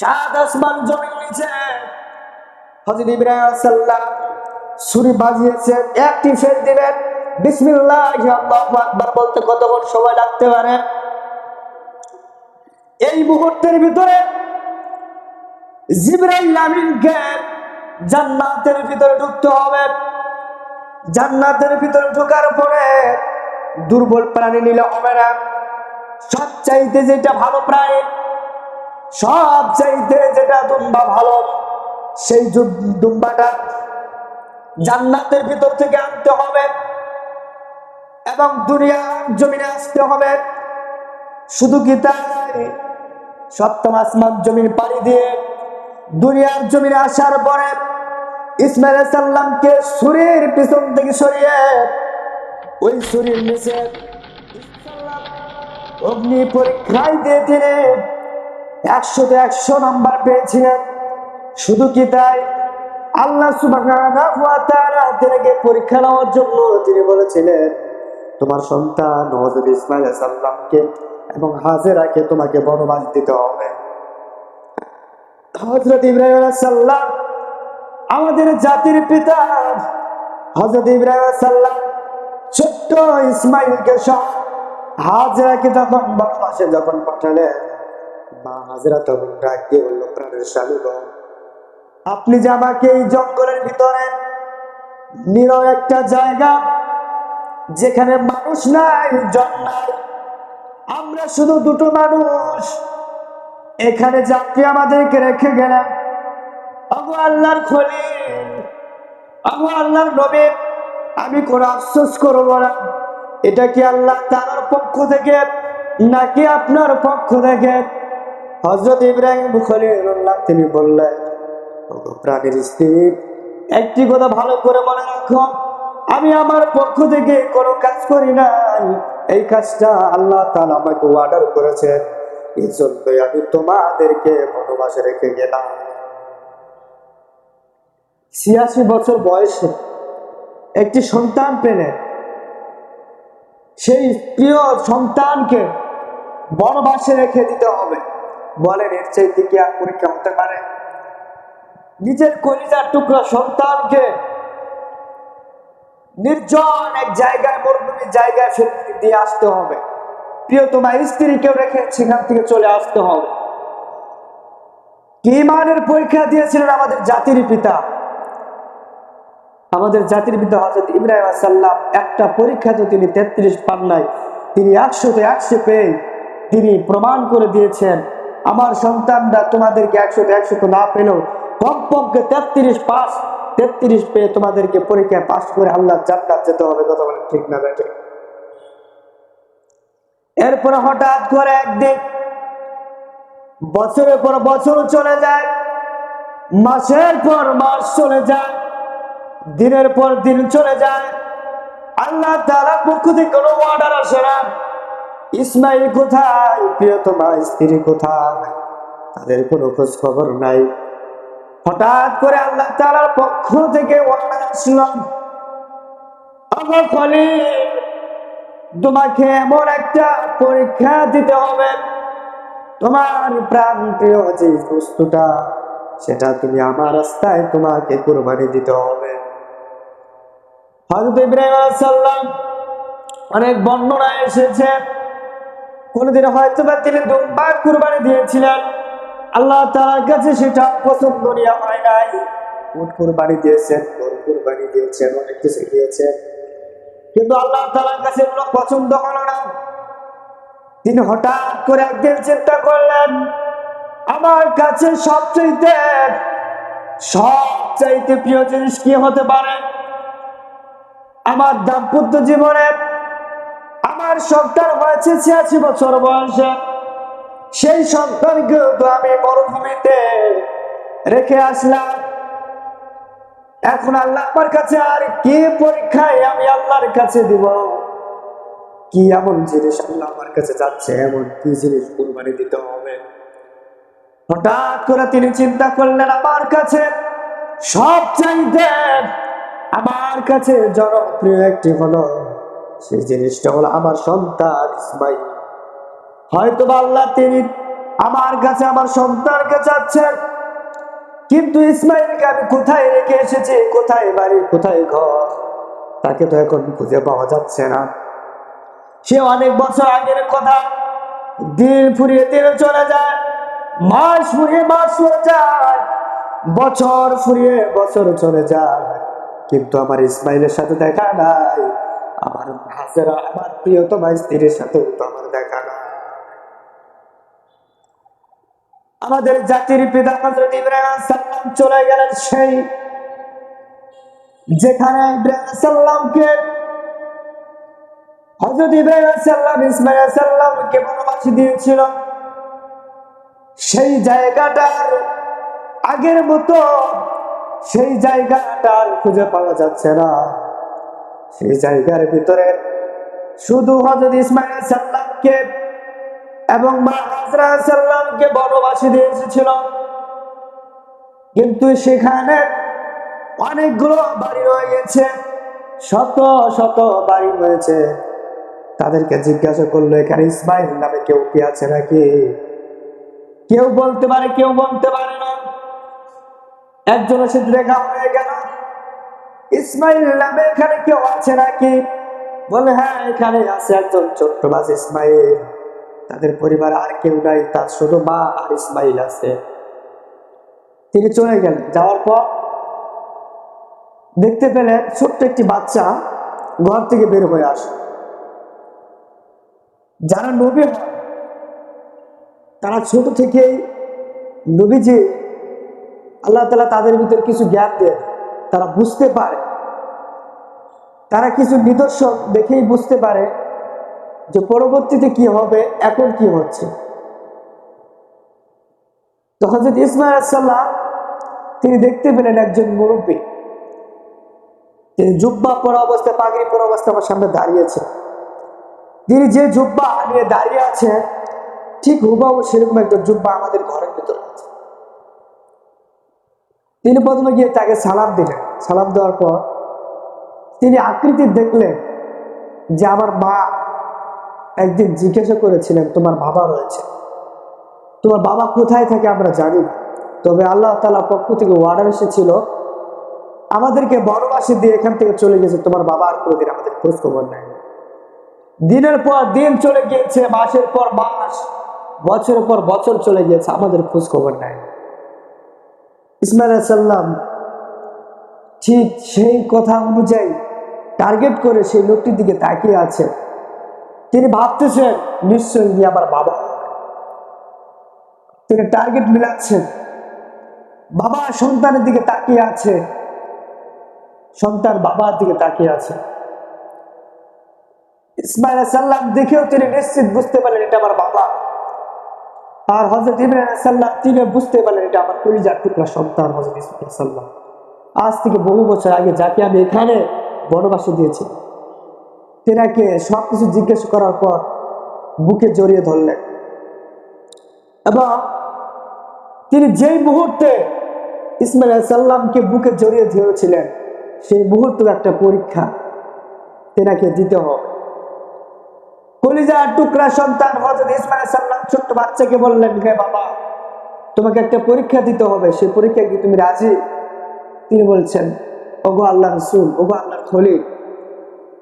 সাত আসমান জমিন নিচে। হজরত ইব্রাহিম সাল্লাম ছুরি বাজিয়েছে একটি ফের দিবেন। বিসমিল্লাহ আল্লাহু আকবার বলতে কতক্ষণ সময় লাগতে পারে? এই মুহূর্তের ভিতরে জিব্রাইল আমিনকে জান্নাতের ভিতরে ঢুকতে হবে। জান্নাতের ভিতরে ঢোকার পরে দুর্বল প্রাণী নিলে হবে না। সব চাইতে যেটা ভালো প্রাণী সব চাইতে যেটা দুম্বা ভালো, সেই দুম্বাটা জান্নাতের ভিতর থেকে আনতে হবে এবং দুনিয়ার জমিনে আসতে হবে। শুধু কি তাই? সপ্তম আসমান জমিন পাড়ি দিয়ে দুনিয়ার জমিনে আসার পরে ইসমাইল সাল্লামকে সুরের পিছন থেকে সরিয়ে ওই সুরের নিচে অগ্নি পরীক্ষায় দিয়ে তিনি একশোতে একশো নাম্বার পেয়েছিলেন। শুধু কি তাই? আল্লাহ তিনাকে পরীক্ষা নেওয়ার জন্য তিনি বলেছিলেন, তোমার সন্তান হযরত ইসমাইল সাল্লামকে এবং হাজেরাকে তোমাকে বনবাস দিতে হবে। হযরত ইব্রাহিম সাল্লাম আমাদের জাতির পিতা। হযরত ইব্রাহিম সাল্লাম ছোট্ট ইসমাইলকে সহ হাজরাকে যখন বনবাসে যখন পাঠালেন মা হাজরা তখন ডাক দিয়ে প্রাণের স্বামীগণ আপনি যে আমাকে এই জঙ্গলের ভিতরে নিরব একটা জায়গা যেখানে মানুষ নাই জন আমরা শুধু দুটো মানুষ, এখানে যাত্রী আমাদেরকে রেখে গেলেন আগো আল্লাহর খলি আগো আল্লাহর নবী, আমি কোনো আফসোস করব না। এটা কি আল্লাহ তার পক্ষ থেকে নাকি আপনার পক্ষ থেকে? হজরত ইব্রাহিম খলিল্লাহ তিনি বললেন প্রাণীর স্ত্রী, একটি কথা ভালো করে মনে রাখো। আমি আমার পক্ষ থেকে কোনো কাজ করি নাই। এই কাজটা আল্লাহ তাআলা আমাকে অর্ডার করেছে। এই জন্যই আমি তোমাদেরকে বনবাসে রেখে গেলাম। ছিয়াশি বছর বয়সে একটি সন্তান পেলেন সেই প্রিয় সন্তানকে বনবাসে রেখে দিতে হবে। বলেন, এর চাইতে কি আর পরীক্ষা হতে পারে। নিজের কলিজার টুকরা সন্তানকে নির্জন এক জায়গায়, মরুভূমি জায়গায় ফেলে দিয়ে আসতে হবে। প্রিয় তোমার স্ত্রীকেও রেখে সেখান থেকে চলে আসতে হবে। ইমানের পরীক্ষা দিয়েছিলেন আমাদের জাতির পিতা? আমাদের জাতির পিতা হজরত ইব্রাহিম সাল্লাম একটা পরীক্ষা তো তিনি তেত্রিশ পান নাই তিনি একশোতে একশো পেয়ে তিনি প্রমাণ করে দিয়েছেন। আমার সন্তানরা তোমাদেরকে একশোতে একশো তো না পেলেও কমপক্ষে তেত্রিশ পাস, তেত্রিশ পেয়ে তোমাদেরকে পরীক্ষায় পাস করে আল্লাহ জান্নাত যেতে হবে, কথা বলে ঠিক না বেটে এরপরে হঠাৎ করে একদিন বছরের পর বছর চলে যায়, মাসের পর মাস চলে যায়, দিনের পর দিন চলে যায়, আল্লাহ তারা পক্ষ থেকে কোনো অর্ডার আসে না। ইসমাইল কোথায়? প্রিয়তমা স্ত্রী কোথায়? তাদের কোনো খোঁজ খবর নাই। হঠাৎ করে আল্লাহ তালার পক্ষ থেকে তোমাকে এমন একটা পরীক্ষা দিতে হবে। তোমার প্রাণ প্রিয় যে বস্তুটা, সেটা তুমি আমার রাস্তায় তোমাকে কোরবানি দিতে হবে। হযরত ইব্রাহিম আলাইহিস সালাম অনেক বর্ণনা এসেছে। কোনদিন হয়তো বা তিনি দুম্বা কুরবানি দিয়েছিলেন। আল্লাহ তাআলার কাছে সেটা পছন্দনীয় হয় নাই। উট কুরবানি দিয়েছেন, গরু কুরবানি দিয়েছেন, অনেক কিছু দিয়েছেন। কিন্তু আল্লাহ তালার কাছে এগুলো পছন্দ হলো না। তিনি হঠাৎ করে একদিন চিন্তা করলেন, আমার কাছে সবচাইতে সবচাইতে প্রিয় জিনিস কি হতে পারে? আমার দাম্পত্য জীবনে আমার সন্তান হয়েছে ছিয়াশি বছর বয়সে। সেই সন্তানকে তো আমি মরুভূমিতে রেখে আসলাম। এখন আল্লাহ আমার কাছে আর কি পরীক্ষায় আমি আল্লাহর কাছে দিব? কি এমন জিনিস আল্লাহ আমার কাছে যাচ্ছে? এমন কি জিনিস কুরবানি দিতে হবে? হঠাৎ করে তিনি চিন্তা করলেন, আমার কাছে সব চাইতে আমার কাছে জনপ্রিয় একটি হলো সেই জিনিসটা হলো আমার সন্তান ইসমাইল। হয়তো আল্লাহ তিনি আমার কাছে আমার সন্তানকে চাচ্ছেন, কিন্তু ইসমাইলকে আমি কোথায় রেখে এসেছি? কোথায় বাড়ি? কোথায় ঘর? তাকে তো এখন খুঁজে পাওয়া যাচ্ছে না। সে অনেক বছর আগের কথা, দিন ফুরিয়ে দিন চলে যায়, মাস ফুরিয়ে মাস চলে যায়, বছর ফুরিয়ে বছর চলে যায়। কিন্তু আমার ইসমাইলের সাথে দেখা নাই। আমার হাজেরা আমার প্রিয়তমা স্ত্রীর সাথে তো আমার দেখা নাই। আমাদের জাতির পিতা হযরত ইব্রাহিম সাল্লাম চলে গেলেন সেই যেখানে ইব্রাহিম সাল্লামকে হযরত ইব্রাহিম সাল্লাম ইসমাইল সাল্লামকে বনবাসী দিয়েছিল। সেই জায়গাটার আগের মতো সেই জায়গাটার খুঁজে পাওয়া যাচ্ছে না। সেই জায়গার ভিতরে শুধু হজরত ইসমাইল সাল্লামকে এবং মা হাজরা সাল্লামকে বনবাসী দিয়ে এসেছিল। কিন্তু সেখানে অনেকগুলো বাড়ি রয়ে গেছে শত শত বাড়ি রয়েছে। তাদেরকে জিজ্ঞাসা করল, এখানে ইসমাইল নামে কেউ কি আছে নাকি? কেউ বলতে পারে, কেউ বলতে পারে না। একজনের সাথে দেখা হয়ে গেল ইসমাইল নামে এখানে কেউ আছে নাকি? বলে হ্যাঁ এখানে আছে একজন ছোট্ট বাস ইসমাইল। তাদের পরিবার আর কেউ নাই, তার শুধু মা আর ইসমাইল আছে। তিনি চলে গেলেন। যাওয়ার পর দেখতে পেলেন ছোট্ট একটি বাচ্চা ঘর থেকে বের হয়ে আসে। যারা নবী তারা ছোট থেকেই নবীজি আল্লাহ তালা তাদের ভিতরে কিছু জ্ঞান দেন। তারা বুঝতে পারে। তারা কিছু নিদর্শন দেখেই বুঝতে পারে যে পরবর্তীতে কি হবে, এখন কি হচ্ছে। তো হজরত ইসমাইল তিনি দেখতে পেলেন একজন মুরব্বী। তিনি জুব্বা পরা অবস্থায়, পাগড়ি পরা অবস্থায় আমার সামনে দাঁড়িয়েছে তিনি যে জুব্বা নিয়ে দাঁড়িয়ে আছেন, ঠিক হুবাহু সেরকম একটা জুব্বা আমাদের ঘরের ভিতরে। তিনি প্রথমে গিয়ে তাকে সালাম দিলেন। সালাম দেওয়ার পর তিনি আকৃতি দেখলেন যে আমার মা একদিন জিজ্ঞাসা করেছিলেন, তোমার বাবা রয়েছে। তোমার বাবা কোথায় থাকে আমরা জানি। তবে আল্লাহ তালা পক্ষ থেকে ওয়ার্ডার এসেছিল, আমাদেরকে বনবাসী দিয়ে এখান থেকে চলে গেছে। তোমার বাবা আর কোনোদিন আমাদের খোঁজ খবর নেয় দিনের পর দিন চলে গিয়েছে, মাসের পর মাস, বছরের পর বছর চলে গিয়েছে, আমাদের খোঁজ খবর নেয় ইসমাইল সাল্লাম ঠিক সেই কথা অনুযায়ী টার্গেট করে সেই লোকটির দিকে তাকিয়ে আছে। তিনি ভাবতেছেন, নিশ্চয়ই ইনি আমার বাবা। তিনি টার্গেট মিলাচ্ছেন। বাবা সন্তানের দিকে তাকিয়ে আছে। সন্তান বাবার দিকে তাকিয়ে আছে। ইসমাইল সাল্লাম দেখেও তিনি নিশ্চিত বুঝতে পারলেন এটা আমার বাবা। আর হজরত ইব্রাহিম তিনি বুঝতে পারলেন এটা আমার পরিজার টুকরা সন্তান হজরত ইসমাইল আজ থেকে বহু বছর আগে যাকে আমি এখানে বনবাসী দিয়েছি, তেনাকে সবকিছু জিজ্ঞেস করার পর বুকে জড়িয়ে ধরলেন। এবং তিনি যেই মুহূর্তে ইসমাইল সাল্লামকে বুকে জড়িয়ে ধরেছিলেন, সেই মুহূর্ত একটা পরীক্ষা তেনাকে দিতে হবে। কলিজার টুকরা সন্তান হজরত ইসমাইল সাল্লাম ছোট্ট বাচ্চাকে বললেন, হে বাবা, তোমাকে একটা পরীক্ষা দিতে হবে। সেই পরীক্ষা কি তুমি রাজি? তিনি বলছেন, ওগো আল্লাহ রসুল, ওগো আল্লাহর খলি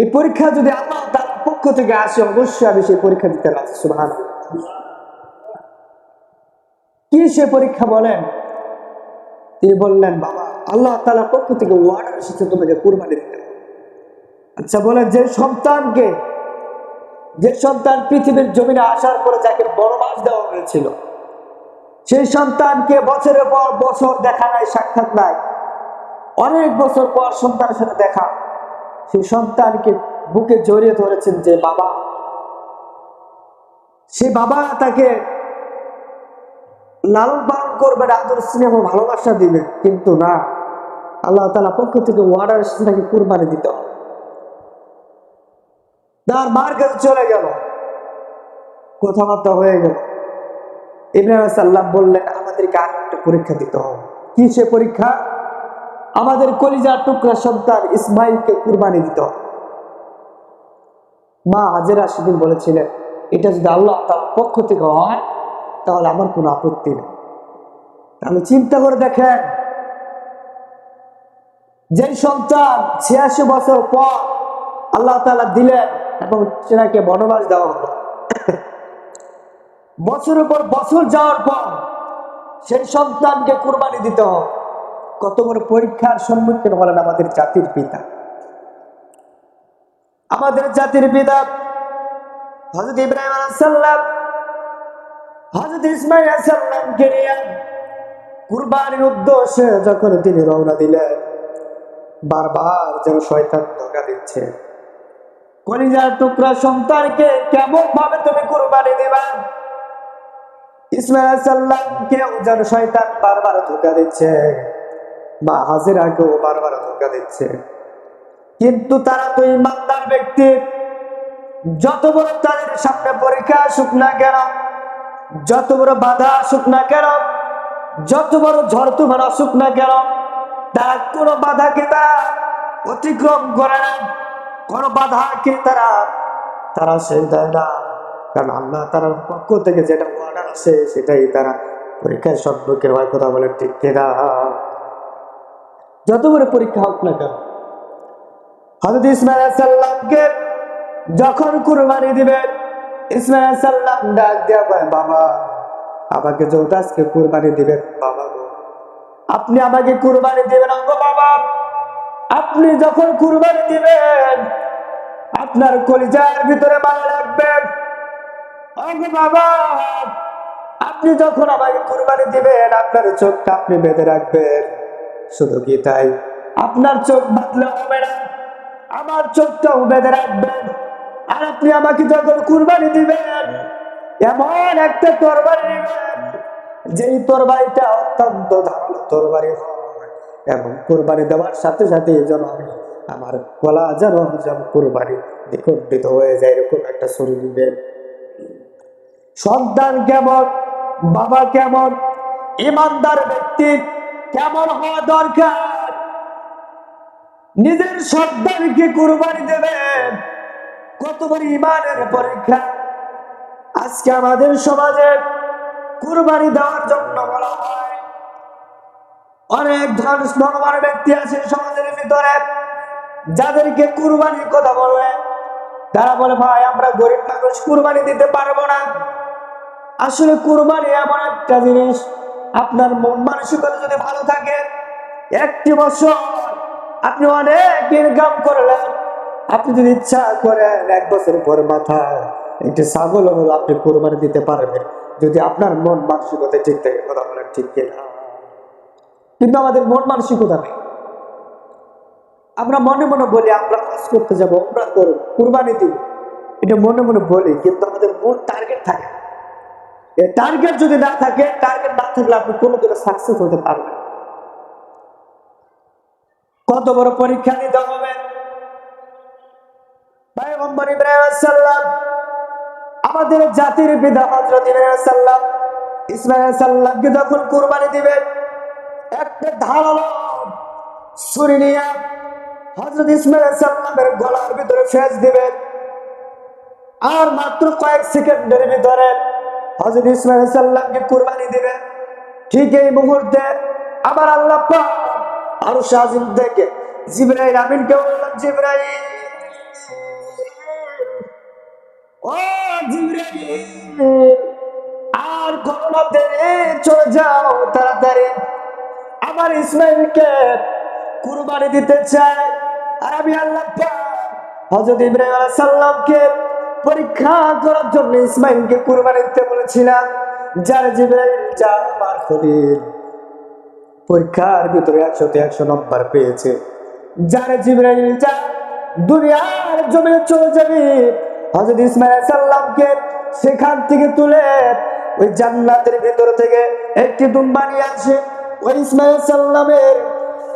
এই পরীক্ষা যদি আল্লাহ তার পক্ষ থেকে আসে, অবশ্যই আমি সেই পরীক্ষা দিতে রাজি সুবহান কি সে পরীক্ষা বলেন? তিনি বললেন, বাবা, আল্লাহ তালার পক্ষ থেকে ওয়ার্ডার এসেছে তোমাকে কুরবানি দিতে আচ্ছা বলেন যে সন্তানকে যে সন্তান পৃথিবীর জমিনে আসার পরে যাকে বনবাস দেওয়া হয়েছিল, সেই সন্তানকে বছরের পর বছর দেখা নাই, সাক্ষাৎ নাই। অনেক বছর পর সন্তানের সাথে দেখা। সেই সন্তানকে বুকে জড়িয়ে ধরেছেন যে বাবা, সে বাবা তাকে লালন পালন করবে, আদর স্নেহ, ভালোবাসা দিবে, কিন্তু না। আল্লাহ তালা পক্ষ থেকে ওয়ার্ডার তাকে কুরবানি দিতে হবে। তার মার কাছে চলে গেল। কথাবার্তা হয়ে গেল। ইব্রাহিম সাল্লাম বললেন, আমাদেরকে আর একটা পরীক্ষা দিতে হবে। কি সে পরীক্ষা? আমাদের কলিজার টুকরা সন্তান ইসমাইলকে কুরবানি দিতে মা হাজেরা সেদিন বলেছিলেন, এটা যদি আল্লাহ তার পক্ষ থেকে হয়, তাহলে আমার কোনো আপত্তি নেই। তাহলে চিন্তা করে দেখেন, যেই সন্তান ছিয়াশি বছর পর আল্লাহ তাআলা দিলেন এবং সেনাকে বনবাস দেওয়া হলো। বছরের পর বছর যাওয়ার পর সেই সন্তানকে কোরবানি দিতে হবে কত বড় পরীক্ষার সম্মুখীন হলেন আমাদের জাতির পিতা। আমাদের জাতির পিতা হজরত ইব্রাহিম আলাইসাল্লাম হজরত ইসমাইল আলাইসাল্লামকে নিয়ে কুরবানির উদ্দেশ্যে যখন তিনি রওনা দিলেন, বারবার যেন শয়তান ধোকা দিচ্ছে। কলিজার টুকরা সন্তানকে কেমন ভাবে তুমি কুরবানি দিবা? ইসমাইল সাল্লামকেও যেন শয়তান বারবার ধোকা দিচ্ছে। মা হাজিরাকেও বারবার ধোকা দিচ্ছে। কিন্তু তারা তো ইমানদার ব্যক্তি। যত বড় তাদের সামনে পরীক্ষা আসুক না কেন, যত বড় বাধা আসুক না কেন, যত বড় ঝড় তুফান আসুক না কেন, তারা কোনো বাধাকে তারা অতিক্রম করে না। কোনো বাধাকে তারা? তারা সেই দেয় না। কারণ আল্লাহ তার পক্ষ থেকে যেটা অর্ডার আছে, সেটাই তারা পরীক্ষায় সম্মুখীন হয় কথা বলে, ঠিক কিনা যত বড় পরীক্ষা হোক না কেন হজরত ইসমাইল সাল্লামকে যখন কুরবানি দিবেন, ইসমাইল সাল্লাম ডাক দিয়া কয়, বাবা, আমাকে আজকে কুরবানি দিবেন, বাবা আপনি আমাকে কুরবানি দিবেন গো বাবা। আপনি যখন কুরবানি দিবেন, আপনার কলিজার ভিতরে ভালো রাখবেন বাবা, আপনি যখন আমাকে কুরবানি দিবেন, আপনার চোখটা আপনি বেঁধে রাখবেন। শুধু কি তাই? আপনার চোখ বাঁধলে হবে না, আমার চোখটাও বেঁধে রাখবেন। আর আপনি আমাকে যখন কুরবানি দিবেন, এমন একটা তরবারি দিবেন, যেই তরবারিটা অত্যন্ত ধারালো তরবারি হয়। এবং কুরবানি দেওয়ার সাথে সাথে যেন আমি আমার গলা যেন যেন কুরবানি নিকটিত হয়ে যায়, এরকম একটা শরীর দিবেন সন্তান কেমন? বাবা কেমন? ইমানদার ব্যক্তি কেমন হওয়া দরকার? নিজের সন্তানকে কুরবানি দেবেন। কত বড় ইমানের পরীক্ষা। আজকে আমাদের সমাজে কুরবানি দেওয়ার জন্য বলা হয় অনেক ধর্মবান ব্যক্তি আছে সমাজের ভিতরে, যাদেরকে কুরবানির কথা বললে তারা বলে, ভাই, আমরা গরিব মানুষ, কুরবানি দিতে পারব না। আসলে কুরবানি এমন একটা জিনিস, আপনার মন মানসিকতা যদি ভালো থাকে, একটি বছর আপনি অনেক ইনকাম করলেন, আপনি যদি ইচ্ছা করেন এক বছর পর মাথায় একটি ছাগল হলো, আপনি কোরবানি দিতে পারবেন। যদি আপনার মন মানসিকতা ঠিক থাকে, কথা বলেন ঠিক কিনা? কিন্তু আমাদের মন মানসিকতা নেই। আমরা মনে মনে বলি, আমরা কাজ করতে যাব, আমরা করব, কুরবানি দিব। এটা মনে মনে বলি, কিন্তু আমাদের মূল টার্গেট থাকে। টার্গেট যদি না থাকে টার্গেট না থাকলে আপনি কোনো দিনে সাকসেস হতে পারবেন। কত বড় পরীক্ষা নিতে হবে। আমাদের জাতির পিতা হযরত ইব্রাহিম ইসমাইল সালামকে যখন কুরবানি দিবেন একটা ধারালো ছুরি নিয়ে হযরত ইসমাইল আলাইহিস সালামের গলার ভিতরে ফেস দিবেন আর মাত্র কয়েক সেকেন্ডের ভিতরে হযরত ইসমাইল আলাইহিস সালামকে কুরবানি দিবেন ঠিক এই মুহূর্তে আবার আল্লাহ আরও শাহিন থেকে জিব্রাইল আমিনকে বললাম, জিব্রাইল, ও জিব্রাইল, আর দেরি চলে যাও তাড়াতাড়ি। আমার ইসমাইলকে কুরবানি দিতে চাই আর আমি আল্লাহ হজরত ইব্রাহিম আলাইহিস সালামকে পরীক্ষা করার জন্য ইসমাইলকে কুরবানি দিতে বলেছিলাম। যার জিব্রাইল যা আমার খলিল পরীক্ষার ভিতরে একশোতে একশো নম্বর পেয়েছে। যার জিব্রাইল যা দুনিয়ার জমিনে চলে যাবে। হজরত ইসমাইল সাল্লামকে সেখান থেকে তুলে ওই জান্নাতের ভিতর থেকে একটি দুম্বা নিয়ে আসে। ওই সাল্লামের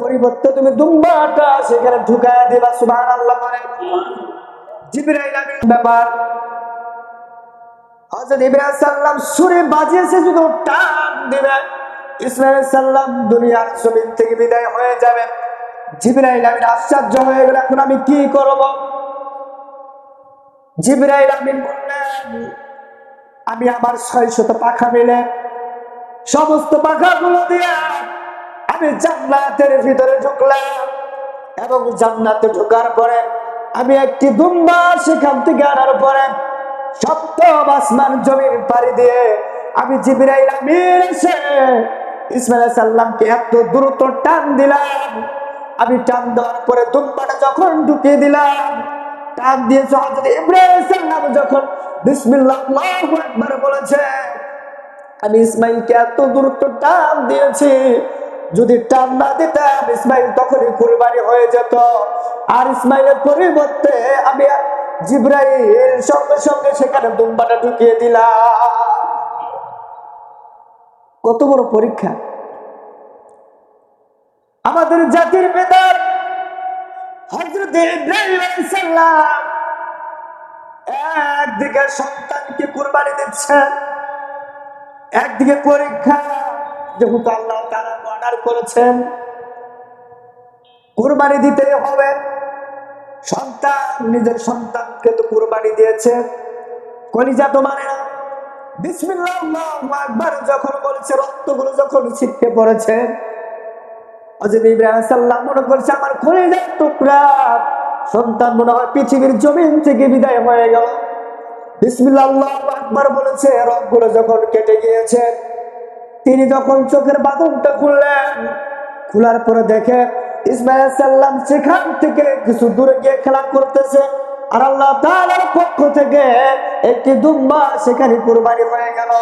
পরিবর্তে তুমি দুম্বাটা সেখানে ঢুকায় দিবা সুবহান আল্লাহ আমিন ব্যাপার। সাল্লাম টান সাল্লাম দুনিয়ার থেকে বিদায় হয়ে যাবে। আশ্চর্য হয়ে গেল, এখন আমি কি আমি আমার ছয় শত পাখা মিলে সমস্ত পাখাগুলো দিয়ে আমি জান্নাতের ভিতরে ঢুকলাম। এবং জান্নাতে ঢোকার পরে আমি একটি দুম্বা সেখান থেকে আনার পরে সপ্তম আসমান জমির পাড়ি দিয়ে আমি জিবরাইল আমির এসে ইসমাইল সাল্লামকে এত দ্রুত টান দিলাম। আমি টান দেওয়ার পরে দুম্বাটা যখন ঢুকিয়ে দিলাম, টান দিয়েছে হযরত ইব্রাহিম সাল্লাম যখন বিসমিল্লাহ আকবার বলেছে আমি ইসমাইলকে এত দূরত্ব টান দিয়েছি। যদি টান না দিতাম, ইসমাইল তখনই কুরবানি হয়ে যেত। আর ইসমাইলের পরিবর্তে আমি জিব্রাইল সঙ্গে সঙ্গে সেখানে দুম্বাটা ঢুকিয়ে দিলাম। কত বড় পরীক্ষা। আমাদের জাতির বেদার হজরত ইব্রাহিম আলাইহিস একদিকে সন্তানকে কুরবানি দিচ্ছেন একদিকে পরীক্ষা, যেহেতু আল্লাহ তারা অর্ডার করেছেন, কুরবানি দিতে হবে। সন্তান, নিজের সন্তানকে তো কুরবানি দিয়েছে। কলিজা তো মানে না। আকবার, যখন বলেছে, রক্তগুলো যখন ছিটকে পড়েছে মনে করছে, আমার টুকরা। সন্তান মনে হয় পৃথিবীর জমিন থেকে বিদায় হয়ে গেল। বিসমিল্লাহ আকবার বলেছে রথগুলো যখন কেটে গিয়েছে, তিনি যখন চোখের বাঁধনটা খুললেন, খোলার পরে দেখে ইসমাইল সাল্লাম সেখান থেকে কিছু দূরে গিয়ে খেলা করতেছে। আর আল্লাহ তাআলার পক্ষ থেকে একটি দুম্বা সেখানে কুরবানি হয়ে গেল।